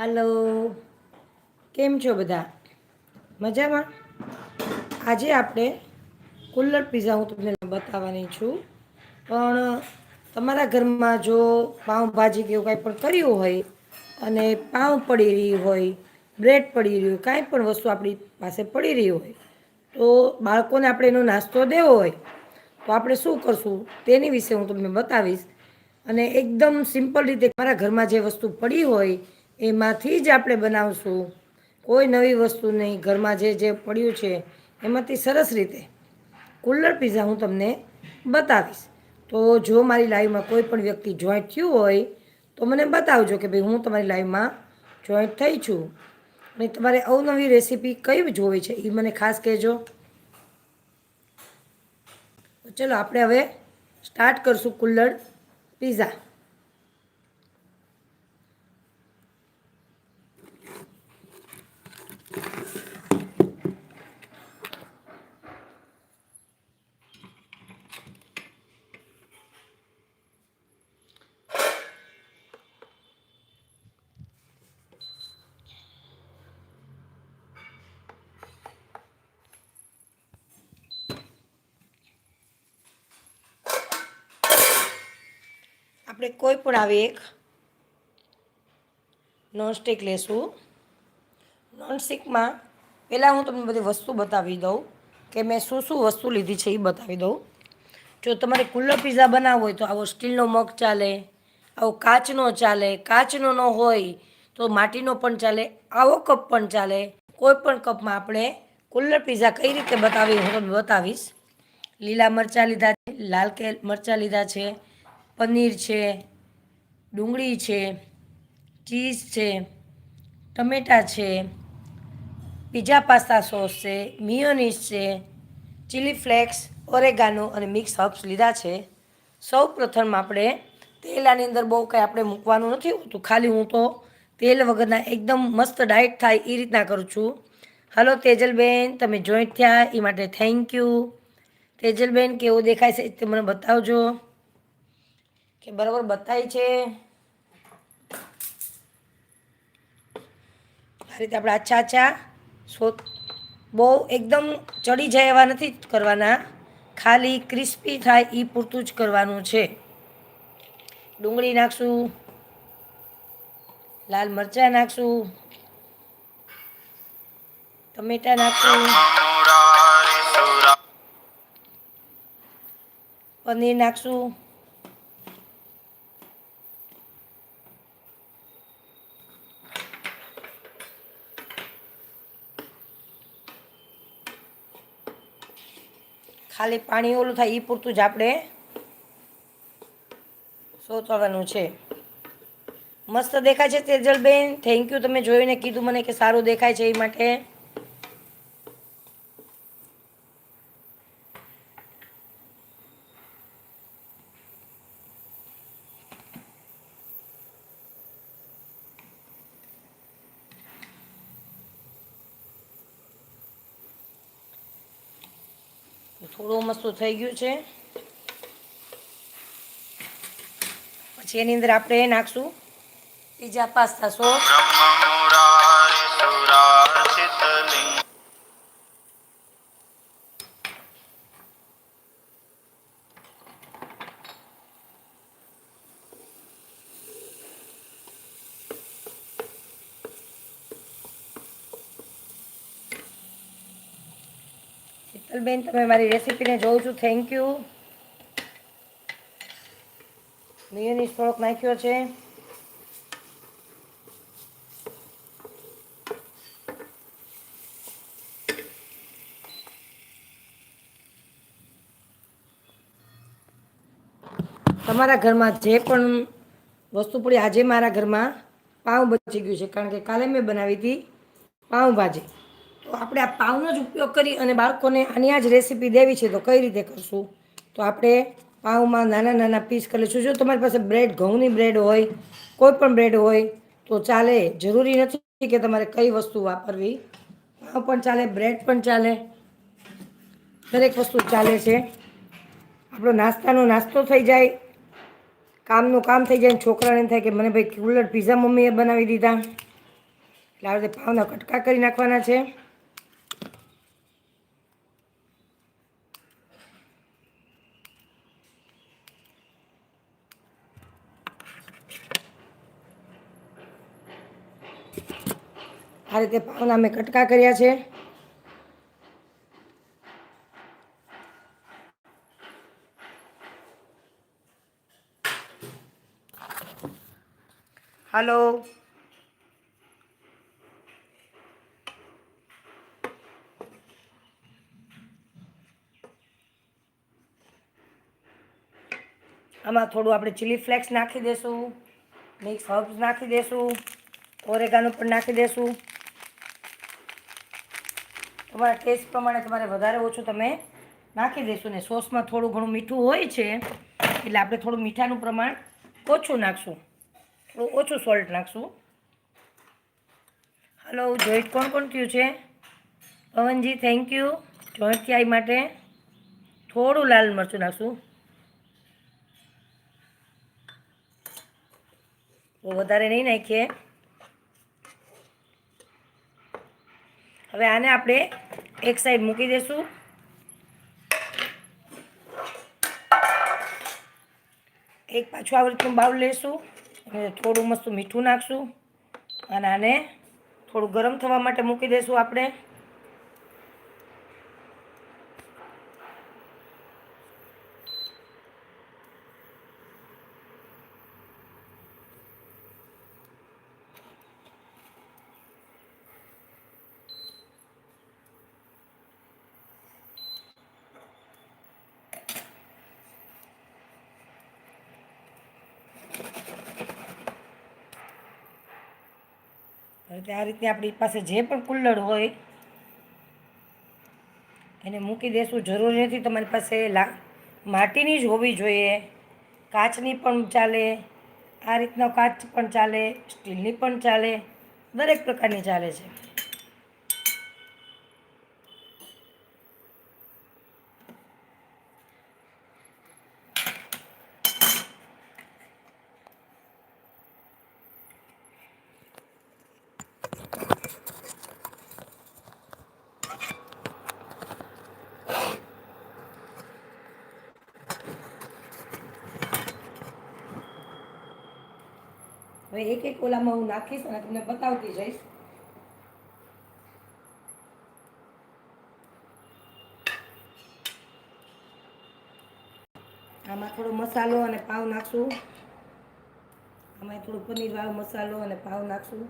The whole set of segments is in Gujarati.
હાલો. કેમ છો બધા? મજામાં? આજે આપણે કુલ્લર પીઝા હું તમને બતાવવાની છું. પણ તમારા ઘરમાં જો પાઉંભાજી કે એવું કાંઈ પણ કર્યું હોય અને પાઉં પડી રહી હોય, બ્રેડ પડી રહ્યું હોય, કાંઈ પણ વસ્તુ આપણી પાસે પડી રહી હોય, તો બાળકોને આપણે એનો નાસ્તો દેવો હોય, તો આપણે શું કરશું? તેની વિશે હું તમને બતાવીશ. અને એકદમ સિમ્પલ રીતે મારા ઘરમાં જે વસ્તુ પડી હોય એમાંથી જ આપણે બનાવશું. કોઈ નવી વસ્તુ નહીં. ઘરમાં જે જે પડ્યું છે, એમાંથી સરસ રીતે કુલ્લર પીઝા હું તમને બતાવીશ. તો જો મારી લાઈવમાં કોઈ પણ વ્યક્તિ જોઈન્ટ થયું હોય, તો મને બતાવજો કે ભાઈ હું તમારી લાઈવમાં જોઈન્ટ થઈ છું. અને તમારે અવનવી રેસીપી કઈ જોવી છે એ મને ખાસ કહેજો. ચલો, આપણે હવે સ્ટાર્ટ કરશું કુલ્લર પીઝા આપણે કોઈ પણ આવી એક નોનસ્ટિક લેશું. નોનસ્ટિકમાં પહેલાં હું તમને બધી વસ્તુ બતાવી દઉં કે મેં શું શું વસ્તુ લીધી છે એ બતાવી દઉં. જો તમારે કુલ્લર પીઝા બનાવવો હોય તો આવો સ્ટીલનો મગ ચાલે, આવો કાચનો ચાલે, કાચનો ન હોય તો માટીનો પણ ચાલે, આવો કપ પણ ચાલે. કોઈ પણ કપમાં આપણે કુલ્લર પીઝા કઈ રીતે બતાવી હું તમને બતાવીશ. લીલા મરચાં લીધા છે, લાલ કે મરચાં લીધા છે પનીર છે, ડુંગળી છે, ચીઝ છે, ટમેટાં છે પીઝા પાસ્તા સોસ છે મિયોનીઝ છે ચીલી ફ્લેક્સ ઓરેગાનો અને મિક્સ હર્બ્સ લીધા છે. સૌ પ્રથમ આપણે તેલ આની અંદર બહુ કંઈ આપણે મૂકવાનું નથી હોતું. ખાલી હું તો તેલ વગરના એકદમ મસ્ત ડાયટ થાય એ રીતના કરું છું. હલો તેજલબેન, તમે જોઈન્ટ થયા, એ માટે થેન્ક યુ તેજલબેન, કેવું દેખાય છે તે મને બતાવજો. કે બરાબર બતાય છે. આ રીતે આપણે આછા આછા સો બહુ એકદમ ચડી જાય એવા નથી કરવાના. ખાલી ક્રિસ્પી થાય એ પૂરતું જ કરવાનું છે. ડુંગળી નાખશું. લાલ મરચાં નાખશું. ટમેટા નાખશું. પનીર નાખશું. ખાલી પાણી ઓલું થાય એ પૂરતું જ આપણે સોતવાનું છે. મસ્ત દેખાય છે તેજલબેન. થેન્ક યુ તમે જોઈને કીધું મને કે સારું દેખાય છે એ માટે. થોડું મસ્તું થઈ ગયું છે. પછી એની અંદર આપણે નાખશું. Pizza pasta sauce. શીતલબેન તમે મારી રેસીપીને જોઉં છું. થેન્ક યુ મિયોનીઝ થોડોક નાખ્યો છે. તમારા ઘરમાં જે પણ વસ્તુ પડી, આજે મારા ઘરમાં પાઉં બચી ગયું છે, કારણ કે કાલે મેં બનાવી હતી પાઉંભાજી તો આપણે આ પાઉનો જ ઉપયોગ કરી અને બાળકોને આની આ જ રેસીપી દેવી છે તો કઈ રીતે કરશું? તો આપણે પાઉમાં નાના નાના પીસ કરી લઈશું. જો તમારી પાસે બ્રેડ ઘઉંની બ્રેડ હોય, કોઈ પણ બ્રેડ હોય, તો ચાલે. જરૂરી નથી કે તમારે કઈ વસ્તુ વાપરવી. પાઉં પણ ચાલે બ્રેડ પણ ચાલે. દરેક વસ્તુ ચાલે છે. આપણો નાસ્તાનો નાસ્તો થઈ જાય. કામનું કામ થઈ જાય છોકરાને થાય કે મને ભાઈ કુલર પીઝા મમ્મીએ બનાવી દીધા. એટલે આ રીતે પાવના કટકા કરી નાખવાના છે. આ રીતે પાવના મેં કટકા કર્યા છે. હલો આમાં થોડું આપણે ચીલી ફ્લેક્સ નાખી દેશું મિક્સ હર્બ્સ નાખી દેશું ઓરેગાનો પણ નાખી દેશું. તમારા ટેસ્ટ પ્રમાણે તમારે વધારે ઓછું તમે નાખી દેશું ને સોસમાં થોડું ઘણું મીઠું હોય છે, એટલે આપણે થોડું મીઠાનું પ્રમાણ ઓછું નાખશું. થોડું ઓછું સોલ્ટ નાખશું. હલો જોઈન્ટ કોણ કોણ થયું છે? પવનજી થેન્ક યુ જોઈન્ટ થયા માટે થોડું લાલ મરચું નાખશું. વધારે નહીં નાખીએ. હવે આને આપણે એક સાઈડ મૂકી દઈશું એક પાછું આ રીતનું બાઉલ લેશું. અને થોડું મસ્ત મીઠું નાખશું. અને આને થોડું ગરમ થવા માટે મૂકી દઈશું આપણે. એટલે આ રીતે આપણી પાસે જે પણ કુલ્લડ હોય, એને મૂકી દેશું. જરૂરી નથી તમારી પાસે માટીની જ હોવી જોઈએ, કાચની પણ ચાલે, આ રીતનો કાચ પણ ચાલે, સ્ટીલની પણ ચાલે, દરેક પ્રકારની ચાલે છે. હવે એક એક ઓલામાં હું નાખીશ અને તમને બતાવતી જઈશ. આમાં થોડો મસાલો અને પાવ નાખશું. આમાં થોડું પનીર વાળો મસાલો અને પાવ નાખશું.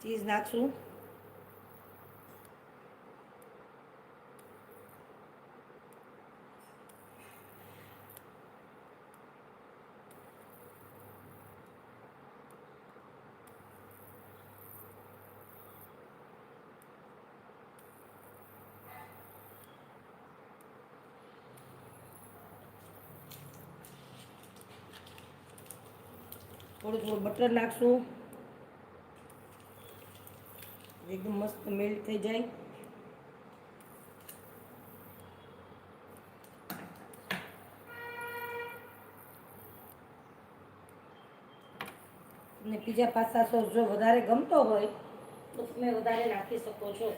ચીઝ નાખશું થોડું થોડું બટર નાખશું એકદમ મસ્ત મેલ્ટ થઈ જાય. અને બીજા પાસ્તા સોસ જો વધારે ગમતો હોય, તો તમે વધારે નાખી શકો છો.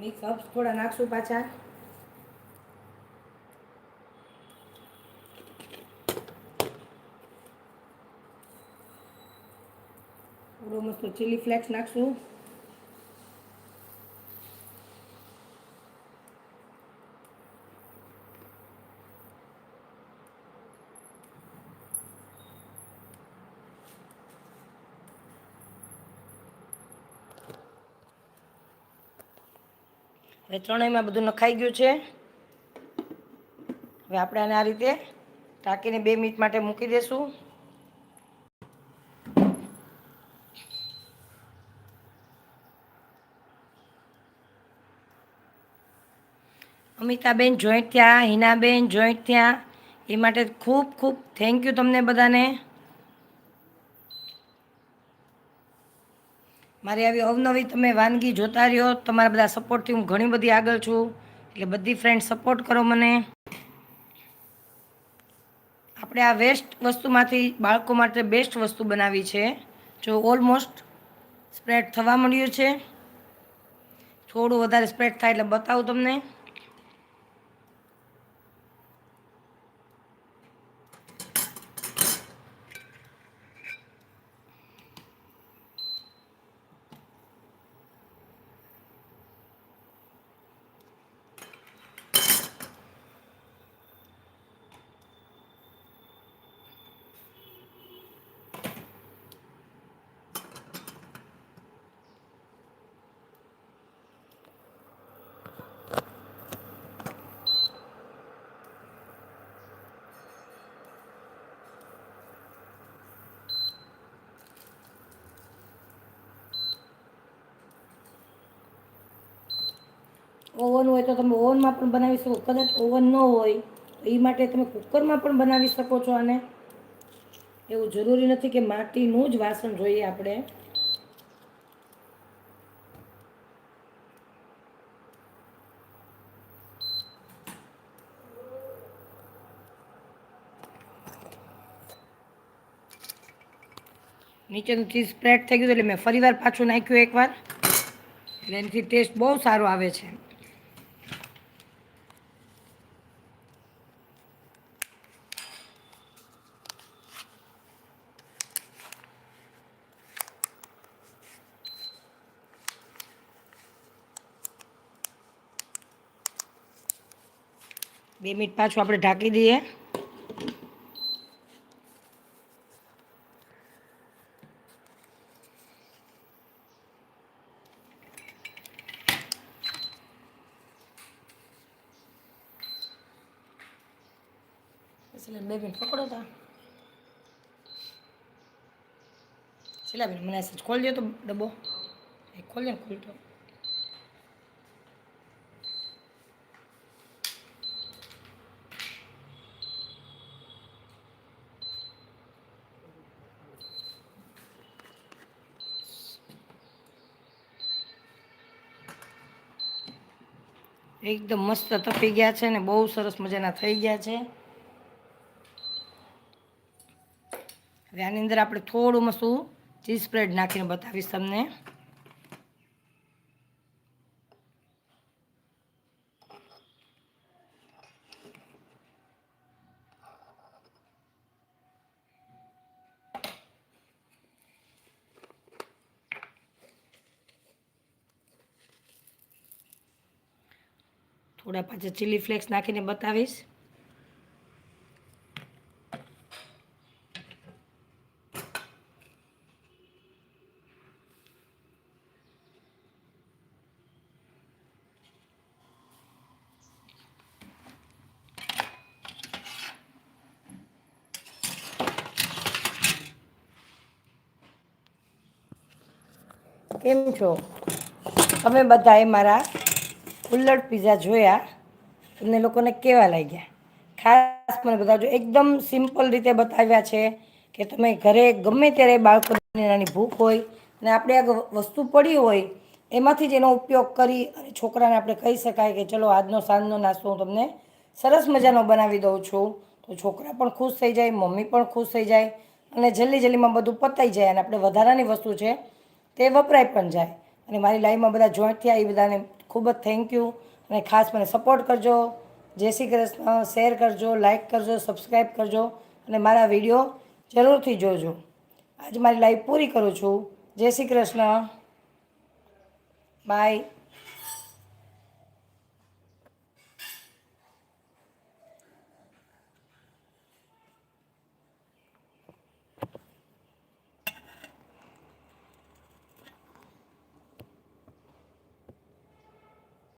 મિક્સ હર્બ્સ થોડા નાખશું પાછા. થોડો મસ્ત ચીલી ફ્લેક્સ નાખશું. હવે ત્રણેયમાં બધું નખાઈ ગયું છે. હવે આપણે આને આ રીતે ટાંકીને બે મિનિટ માટે મૂકી દેશું. અમિતાબેન જોઈન્ટ થયા, હિનાબેન જોઈન્ટ થયા. એ માટે ખૂબ ખૂબ થેન્ક યુ તમને બધાને. મારી આવી અવનવી તમે વાનગી જોતા રહ્યો. તમારા બધા સપોર્ટથી હું ઘણી બધી આગળ છું. એટલે બધી ફ્રેન્ડ સપોર્ટ કરો મને. આપણે આ વેસ્ટ વસ્તુમાંથી બાળકો માટે બેસ્ટ વસ્તુ બનાવી છે. જો ઓલમોસ્ટ સ્પ્રેડ થવા મળ્યું છે. થોડું વધારે સ્પ્રેડ થાય એટલે બતાવું તમને. ઓવન હોય તો તમે ઓવનમાં પણ બનાવી શકો. કદાચ ઓવન ન હોય, એ માટે તમે કુકરમાં પણ બનાવી શકો છો આને. એવું જરૂરી નથી કે માટીનું જ વાસણ જોઈએ આપણે. નીચેનું ચીઝ સ્પ્રેડ થઈ ગયું એટલે મેં ફરીવાર પાછું નાખ્યું એકવાર. એટલે એનાથી ટેસ્ટ બહુ સારો આવે છે. બે મિનિટ પાછું આપણે ઢાંકી દઈએ. બે મિનિટ પકડો તા. છેલ્લા મને ખોલી દો તો ડબ્બો. ખોલ દે ને ખોલતો એકદમ મસ્ત તપી ગયા છે ને બહુ સરસ મજાના થઈ ગયા છે. હવે આની અંદર આપણે થોડું મસું ચીઝ સ્પ્રેડ નાખીને બતાવીશ તમને. થોડા પાછા ચીલી ફ્લેક્સ નાખીને બતાવીશ. કેમ છો? તમે બધાએ મારા ઉલ્લડ પીઝા જોયા તમને લોકોને કેવા લાગ્યા? ખાસ મને બધા જો એકદમ સિમ્પલ રીતે બતાવ્યા છે કે તમે ઘરે ગમે ત્યારે બાળકોની નાની ભૂખ હોય અને આપણે આ વસ્તુ પડી હોય, એમાંથી જ એનો ઉપયોગ કરી અને છોકરાને આપણે કહી શકાય કે ચલો આજનો સાંજનો નાસ્તો હું તમને સરસ મજાનો બનાવી દઉં છું. તો છોકરા પણ ખુશ થઈ જાય, મમ્મી પણ ખુશ થઈ જાય અને જલ્દી જલ્દીમાં બધું પતાઈ જાય અને આપણે વધારાની વસ્તુ છે તે વપરાય પણ જાય. અને મારી લાઈફમાં બધા જોઈન્ટ થયા, એ બધાને ખૂબ જ થેન્ક યુ અને ખાસ મને સપોર્ટ કરજો. જય શ્રી કૃષ્ણ. શેર કરજો લાઈક કરજો સબસ્ક્રાઈબ કરજો. અને મારા વીડિયો જરૂરથી જોજો. આજ મારી લાઈફ પૂરી કરું છું. જય શ્રી કૃષ્ણ. બાય